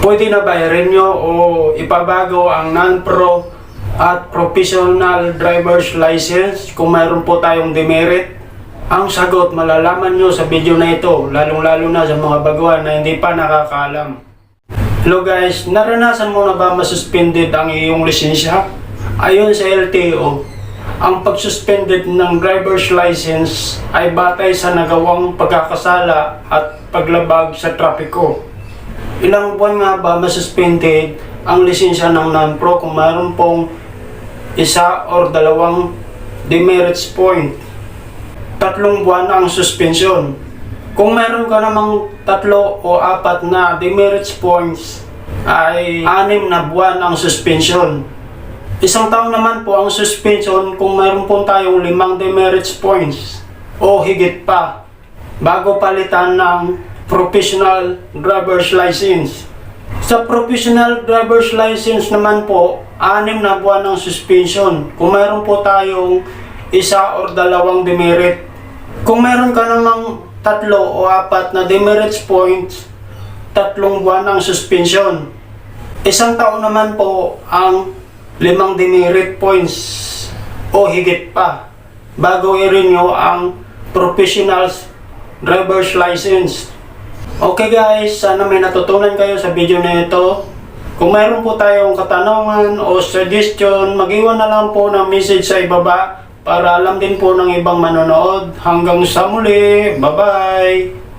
Pwede na ba i-renew o ipabago ang non-pro at professional driver's license kung mayroon po tayong demerit? Ang sagot malalaman nyo sa video na ito, lalong-lalo na sa mga baguhan na hindi pa nakakaalam. Hello guys, naranasan mo na ba masuspended ang iyong lisensya? Ayon sa LTO, ang pagsuspended ng driver's license ay batay sa nagawang pagkakasala at paglabag sa trapiko. Ilang buwan nga ba masuspended ang lisensya ng non-pro kung mayroon pong isa or dalawang demerits point? Tatlong buwan ang suspension. Kung mayroon ka namang tatlo o apat na demerits points, ay anim na buwan ang suspension. Isang taon naman po ang suspension kung mayroon po tayong limang demerits points o higit pa bago palitan ng professional driver's license. Sa professional driver's license naman po, anim na buwan ang suspension kung mayroon po tayong isa or dalawang demerit. Kung meron ka namang tatlo o apat na demerits points, tatlong buwan ang suspension. Isang taon naman po ang limang demerit points o higit pa bago i-renew ang professional driver's license. Okay guys, sana may natutunan kayo sa video na ito. Kung mayroon po tayong katanungan o suggestion, mag-iwan na lang po ng message sa ibaba para alam din po ng ibang manonood. Hanggang sa muli, bye-bye!